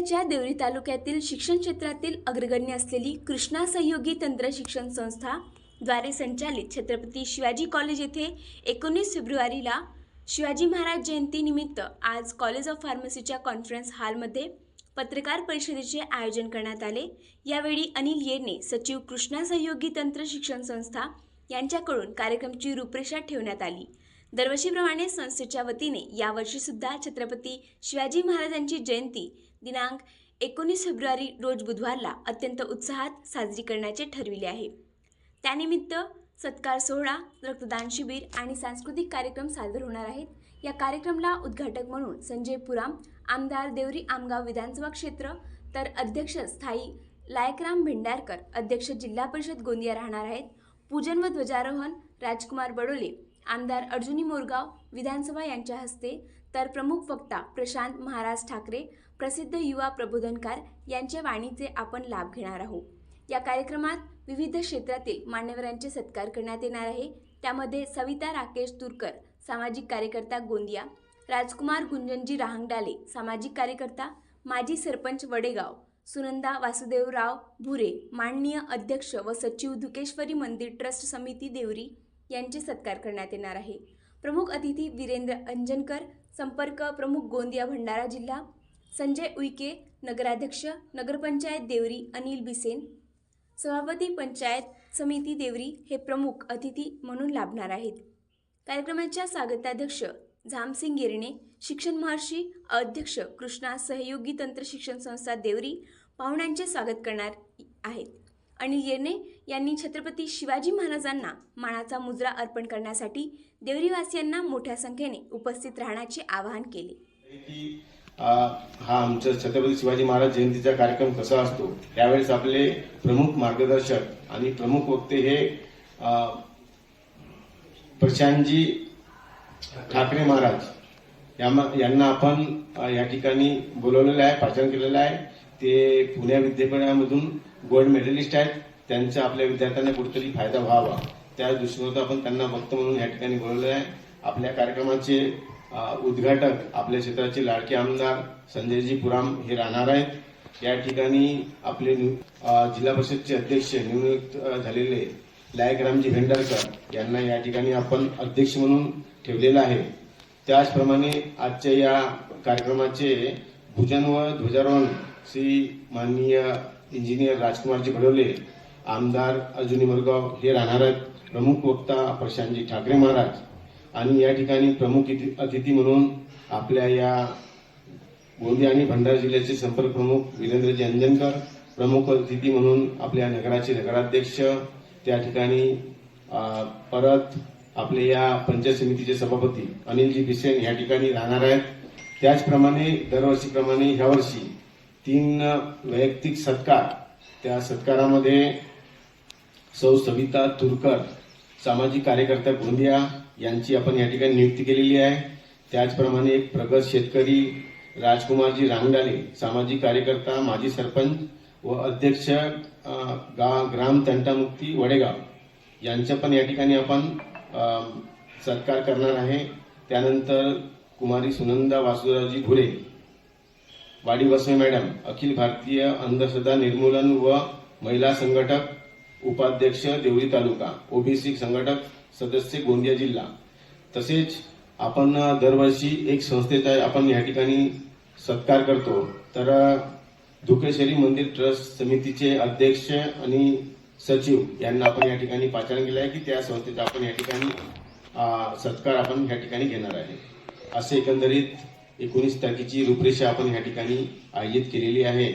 तालुक्यातील शिक्षण क्षेत्रातील अग्रगण्य असलेली कृष्णा सहयोगी तंत्र शिक्षण संस्था द्वारे संचालित छत्रपती शिवाजी कॉलेज येथे एकोणीस फेब्रुवारीला शिवाजी महाराज जयंतीनिमित्त आज कॉलेज ऑफ फार्मसीच्या कॉन्फरन्स हॉलमध्ये पत्रकार परिषदेचे आयोजन करण्यात आले. यावेळी अनिल येरने सचिव कृष्णा सहयोगी तंत्र शिक्षण संस्था यांच्याकडून कार्यक्रमची रूपरेषा ठेवण्यात आली. दरवर्षीप्रमाणे संस्थेच्या वतीने यावर्षीसुद्धा छत्रपती शिवाजी महाराजांची जयंती दिनांक एकोणीस फेब्रुवारी रोज बुधवारला अत्यंत उत्साहात साजरी करण्याचे ठरविले आहे. त्यानिमित्त सत्कार सोहळा रक्तदान शिबिर आणि सांस्कृतिक कार्यक्रम सादर होणार आहेत. या कार्यक्रमाला उद्घाटक म्हणून संजय पुराम आमदार देवरी आमगाव विधानसभा क्षेत्र तर अध्यक्ष स्थायी लायकराम भेंडारकर अध्यक्ष जिल्हा परिषद गोंदिया राहणार आहेत. पूजन व ध्वजारोहण राजकुमार बडोले आमदार अर्जुनी मोरगाव विधानसभा यांच्या हस्ते तर प्रमुख वक्ता प्रशांत महाराज ठाकरे प्रसिद्ध युवा प्रबोधनकार यांच्या वाणीचे आपण लाभ घेणार आहोत. या कार्यक्रमात विविध क्षेत्रातील मान्यवरांचे सत्कार करण्यात येणार आहे. त्यामध्ये सविता राकेश तुरकर सामाजिक कार्यकर्ता गोंदिया राजकुमार गुंजनजी राहंगडाले सामाजिक कार्यकर्ता माजी सरपंच वडेगाव सुनंदा वासुदेवराव भुरे माननीय अध्यक्ष व सचिव धुकेश्वरी मंदिर ट्रस्ट समिती देवरी यांचे सत्कार करण्यात येणार आहे. प्रमुख अतिथी वीरेंद्र अंजनकर संपर्क प्रमुख गोंदिया भंडारा जिल्हा संजय उईके नगराध्यक्ष नगरपंचायत देवरी अनिल बिसेन सभापती पंचायत समिती देवरी हे प्रमुख अतिथी म्हणून लाभणार आहेत. कार्यक्रमाच्या स्वागताध्यक्ष झामसिंग गिरणे शिक्षण महर्षी अध्यक्ष कृष्णा सहयोगी तंत्र शिक्षण संस्था देवरी पाहुण्यांचे स्वागत करणार आहेत. अनिल येरणे यांनी छत्रपती शिवाजी महाराजांना मानाचा मुजरा अर्पण करण्यासाठी देवरीवासियांना मोठ्या संख्येने उपस्थित राहण्याचे आवाहन केले. हा आमचा छत्रपती शिवाजी महाराज जयंतीचा कार्यक्रम कसा असतो त्यावेळेस आपले प्रमुख मार्गदर्शक आणि प्रमुख वक्ते हे प्रशांतजी ठाकरे महाराज. यांना आपण या ठिकाणी बोलवलेलं आहे पाचन केलेलं आहे. ते पुण्या विद्यापीठामधून गोल्ड मेडलिस्ट आहेत. त्यांचा आपल्या विद्यार्थ्यांना कुठेतरी फायदा व्हावा. त्या दृष्टीनं आपण त्यांना भक्त म्हणून या ठिकाणी बोलवलं आहे. आपल्या कार्यक्रमाचे उद्घाटक आपल्या क्षेत्राचे लाडके आमदार संजयजी पुराम हे राहणार आहेत. या ठिकाणी आपले जिल्हा परिषदचे अध्यक्ष निवृत्त अ, झालेले लायकरामजी भेंडारकर यांना या ठिकाणी आपण अध्यक्ष म्हणून ठेवलेलं आहे. त्याचप्रमाणे आजच्या या कार्यक्रमाचे पूजन व ध्वजारोहण श्री माननीय इंजिनियर राजकुमारजी घडवले आमदार अर्जुनी मरगाव हे राहणार आहेत. प्रमुख वक्ता प्रशांतजी ठाकरे महाराज. आणि या ठिकाणी प्रमुख अतिथी म्हणून आपल्या या गोंदिया आणि भंडारा जिल्ह्याचे संपर्क प्रमुख वीरेंद्रजी अंजनकर प्रमुख अतिथी म्हणून आपल्या नगराचे नगराध्यक्ष त्या ठिकाणी परत आपले या पंचायत समितीचे सभापती अनिलजी बिसेन या ठिकाणी राहणार आहेत. त्याचप्रमाणे दरवर्षीप्रमाणे ह्या वर्षी तीन वैयक्तिक सत्कार. त्या सत्कारामध्ये सौ सविता तुरकर सामाजिक कार्यकर्त्या गोंदिया यांची आपण या ठिकाणी नियुक्ती केलेली आहे. त्याचप्रमाणे एक प्रगत शेतकरी राजकुमारजी रांगडाले सामाजिक कार्यकर्ता माजी सरपंच व अध्यक्ष गा ग्राम तंटामुक्ती वडेगाव यांच्या पण या ठिकाणी आपण सत्कार करणार आहे. त्यानंतर कुमारी सुनंदा वासुरावजी घुरे. वाडी वसमे मॅडम अखिल भारतीय अंधश्रद्धा निर्मूलन व महिला संघटक उपाध्यक्ष देवळी तालुका ओबीसी संघटक सदस्य गोंदिया जिल्हा. तसेच आपण दरवर्षी एक संस्थेचा आपण या ठिकाणी सत्कार करतो. तर धुकेश्वरी मंदिर ट्रस्ट समितीचे अध्यक्ष आणि सचिव यांना आपण या ठिकाणी पाचारण केलं आहे की त्या संस्थेचा आपण या ठिकाणी सत्कार आपण या ठिकाणी घेणार आहे. असे एकंदरीत एकोणीस तारखेची रूपरेषा आपण या ठिकाणी आयोजित केलेली आहे.